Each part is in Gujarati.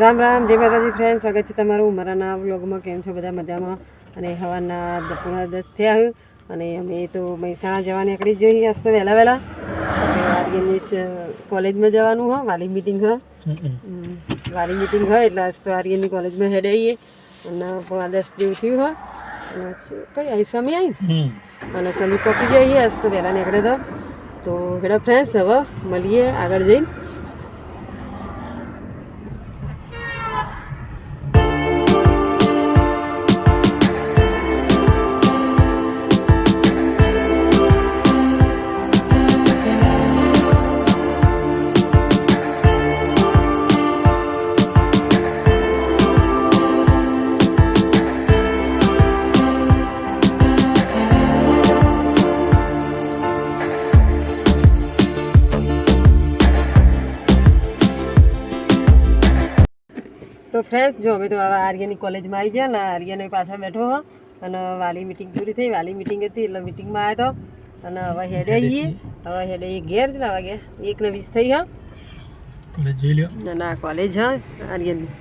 રામ રામ જય માતાજી ફ્રેન્ડ સ્વાગત છે તમારું મારાના વ્લોગમાં કેમ છો બધા મજામાં? અને હવાના દ- દસ થયા અને અમે તો મહેસાણા જવા નીકળી જોઈએ. આજ તો વહેલા વહેલા. આર્યનની કોલેજમાં જવાનું હોય વાલી મિટિંગ હ. વાલી મિટિંગ હોય એટલે આજ તો આર્યની કોલેજમાં હેડ આવીએ અને પોણા દસ જેવું થયું હોય અને કઈ આવી સમી આવી અને સમી પકી જઈએ. આજ તો વહેલા નીકળે તો તો હેડા ફ્રેન્ડ્સ હવે મળીએ આગળ જઈને. તો ફ્રેશ જો અમે તો હવે આર્યની કોલેજમાં આવી ગયા ને આર્યને પાછળ બેઠો હો. અને વાલી મિટિંગ પૂરી થઈ. વાલી મિટિંગ હતી એટલે મિટિંગમાં આવ્યો હતો અને હવે હેડે આવીએ હવે હેડે એ ઘેર કેટલા વાગે એક ને વીસ થઈ હા. કોલેજ જોઈ લ્યો. ના ના કોલેજ હા આર્યનની.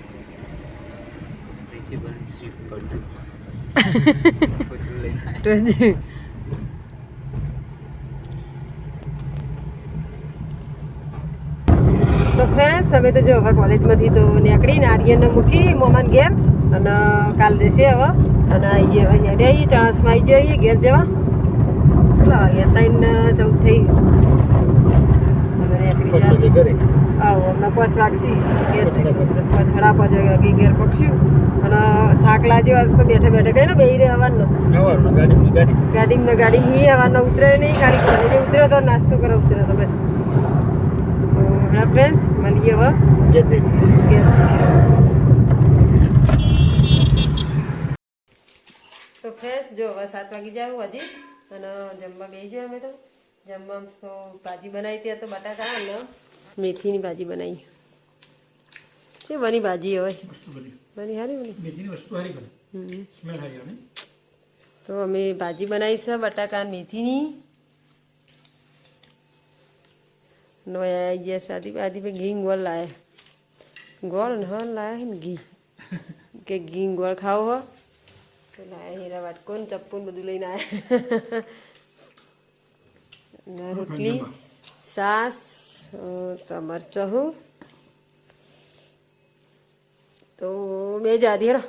તો તો ફ્રેન્ડ્સ હવે તો જો હવે કોલેજમાંથી તો નીકળીને આર્યનને મૂકી મોમાન ઘેર અને કાલ દેશે હવે. અને આવીએ હવે હેડે આવીએ ચાણસમાં આવી જઈએ ઘેર જવા. કેટલા વાગ્યા ત્રણ ચૌદ થઈ ઘરે. આવો હમણાં પાંચ વાગશી. ઘેર પાંચ હડા પાંચ વાગે ઘેર પકશું અને થાક લાગ્યો આજ બેઠા બેઠા કઈ ને બેહી રહે હવાનો ગાડીમાં ગાડી. હી હવાનો ઉતરે નહીં ખાલી કોલેજે ઉતર્યો તો નાસ્તો કરો ઉતરે તો બસ. ફ્રેન્ડ્સ મળીએ હવે. તો ફ્રેશ જો હવે સાત વાગી જાવ હજી. અને જમવા બેસી જાય અમે તો. જમવા તો ભાજી બનાવી ત્યાં તો બટાકા અને મેથીની ભાજી બનાવી. છે બની ભાજી હવે. બની સારી બની? મેથીની વસ્તુ હારી કરે સ્મેલ હારી આવે. તો અમે ભાજી બનાવી છે બટાકા મેથીની. નો આવી ગયા સાદી આદી પે ઘી ગોળ લાયા ગોળ ને હા લાયા છે ને ઘી કે ઘી ગોળ ખાવો હો તો લાયા હીરા વાટકો ને ચપ્પુ ને બધું લઈને આવ્યા અને રોટલી સાસ મરચો હું તો બે જાદી હેડો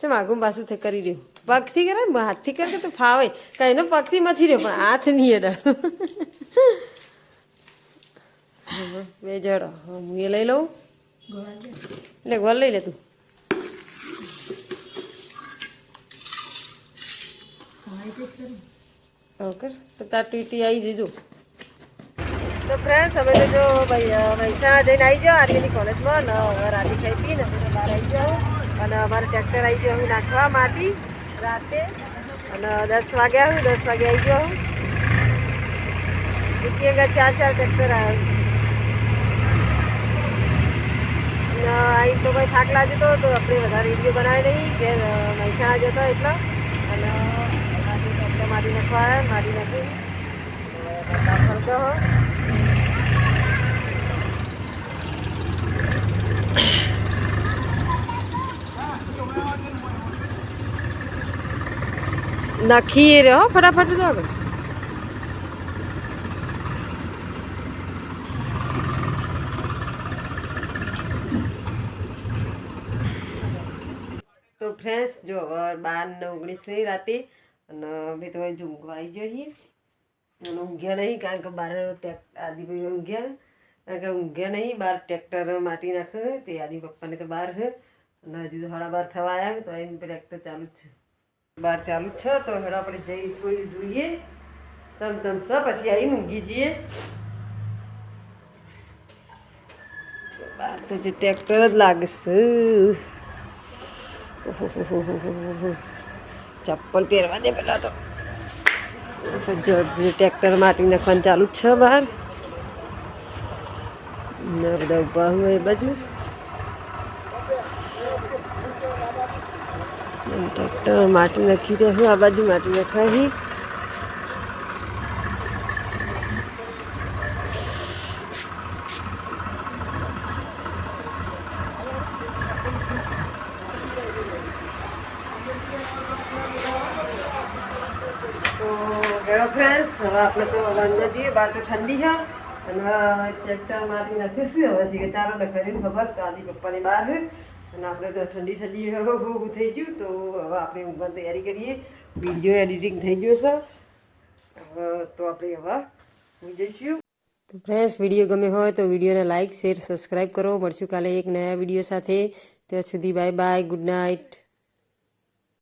ચમ આગું પાછું થઈ કરી રહ્યું. પગથી કરે ને, હાથથી કરે તો ફાવે. કાંઈ એનો પગથી મથી રહ્યો, પણ હાથ નહીં અડાડો બે જડો હું એ લઈ લઉં. એટલે ગોળ લઈ લે તું. ઓકે તો તાર ટીટી આવી જજો. તો ફ્રેન્ડ્સ અમે તો જો ભાઈ મહેસાણા જઈને આવી જાઓ આર્યની કોલેજમાં ને હવે રાતી ખાઈ પીને બહાર આવી જાઓ. અને અમારે ટ્રેક્ટર આવી ગયો હું નાખવા માટી રાતે અને દસ વાગે આવ્યું દસ વાગે આવી ગયો હું એક ચાર ચાર ટ્રેક્ટર આવ્યું અહીં તો કોઈ થાક લાગ્યો તો તો આપણે વધારે વીડિયો બનાવે નહીં કે મહેસાણા જતો એટલો અને મારી નાખવા માટી નાખી ફરતો દાખલ નાખીએ રે હો, ફટાફટ જો આગળ તો ફ્રેન્ડ્સ જો બાર ને ઓગણીસ થઈ રાતે, અને અમે તો જો ઊંઘવા આવી જઈએ અને ઊંઘ્યા નહીં, કારણ કે બાર આદિભાઈ ઊંઘ્યા. કારણ કે ઊંઘ્યા નહીં, બાર ટ્રેક્ટર માટી નાખે તે આદિ પપ્પાને તો બહાર છે. અને હજી તો સાડા બાર થવા આવ્યા તો અહીં ટ્રેક્ટર ચાલુ જ છે. બાર ચાલુ છે તો હેડો આપણે જઈ થોડી જોઈએ. તમ તમ સ, પછી આવીને મૂકી જઈએ. બાર તો જે ટ્રેક્ટર જ લાગશે. ચપ્પલ પહેરવા દે પેલા તો. ટ્રેક્ટર માટી નાખવાનું ચાલુ છે બહાર. બધા ઊભા હોય એ બાજુ. ટ્રેક્ટર માટી નાખી દે આ બાજુ માટી નાખાવી હેલો ફ્રેન્ડ્સ હવે આપણે તો અંદર જઈએ બહાર ઠંડી છે. અને ટ્રેક્ટરમાંથી નાખીશું હવે શીખે ચાલો ને ખરી ખબર દાદી પપ્પાની બહાર અને આપણે તો ઠંડી ઠંડી હવે થઈ ગયું. તો હવે આપણે ઊંઘવાની તૈયારી કરીએ. વીડિયો એડિટિંગ થઈ ગયું છે. તો આપણે હવે ઊંઘી જઈશું. તો ફ્રેન્ડ્સ, વીડિયો ગમે હોય તો વિડીયોને લાઇક શેર સબસ્ક્રાઈબ કરો. મળશું કાલે એક નયા વીડિયો સાથે. ત્યાં સુધી બાય બાય, ગુડ નાઇટ.